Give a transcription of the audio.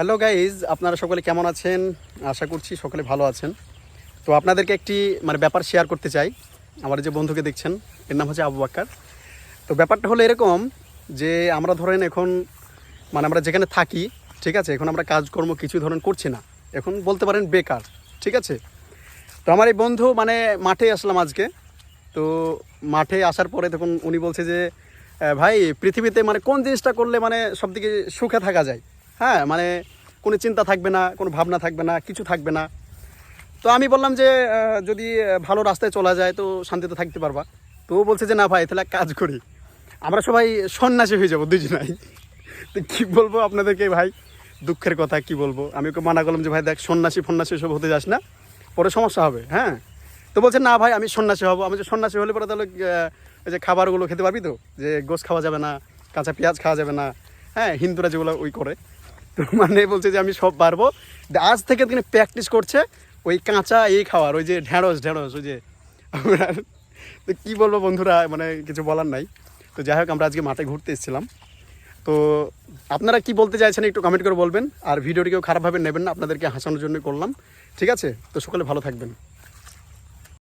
Hello guys আপনারা সকলে কেমন আছেন? আশা করছি সকলে ভালো আছেন। তো আপনাদেরকে একটি মানে ব্যাপার শেয়ার করতে চাই। আমার যে বন্ধুকে দেখছেন, এর নাম হচ্ছে আবু বাক্কার। তো ব্যাপারটা হলো এরকম যে, আমরা ধরেন এখন মানে আমরা যেখানে থাকি, ঠিক আছে? এখন আমরা কাজকর্ম কিছু ধরেন করছি না। এখন বলতে পারেন বেকার, ঠিক আছে? তো আমার এই বন্ধু মানে মাঠে আসলাম আজকে। তো মাঠে আসার পরে তখন উনি বলছে যে ভাই, পৃথিবীতে মানে কোন জিনিসটা করলে মানে সব সবদিকে সুখে থাকা যায়? হ্যাঁ মানে কোনো চিন্তা থাকবে না, কোনো ভাবনা থাকবে না, কিছু থাকবে না। তো আমি বললাম যে যদি ভালো রাস্তায় চলা যায় তো শান্তিতে থাকতে পারবা। তো ও বলছে যে, না ভাই, তাহলে কাজ করি। আমরা সবাই সন্ন্যাসী হয়ে যাব দুজনাই। তো কী বলব আপনাদেরকে ভাই? দুঃখের কথা, কি বলব? আমি ওকে মানা করলাম যে, ভাই, দেখ, সন্ন্যাসী ফন্যাসী সব হতে যাস না, পরে সমস্যা হবে। হ্যাঁ? তো বলছে, না ভাই, আমি সন্ন্যাসী হব। আমি যে, সন্ন্যাসী হলে পরে তাহলে ওই যে খাবারগুলো খেতে পারবি তো? যে গোস খাওয়া যাবে না, কাঁচা পেঁয়াজ খাওয়া যাবে না। হ্যাঁ হিন্দুরা যেগুলো ওই করে। মানে বলছে যে আমি সব পারব। আজ থেকে তিনি প্র্যাকটিস করছে ওই কাঁচা এই খাওয়ার, ওই যে ঢেঁড়স ঢেঁড়স, ওই যে। আমরা তো কী বলব বন্ধুরা মানে কিছু বলার নাই। তো যাই হোক, আমরা আজকে মাঠে ঘুরতে এসেছিলাম। তো আপনারা কি বলতে চাইছেন একটু কমেন্ট করে বলবেন। আর ভিডিওটি কেউ খারাপভাবে নেবেন না, আপনাদেরকে হাসানোর জন্য করলাম। ঠিক আছে? তো সকলে ভালো থাকবেন।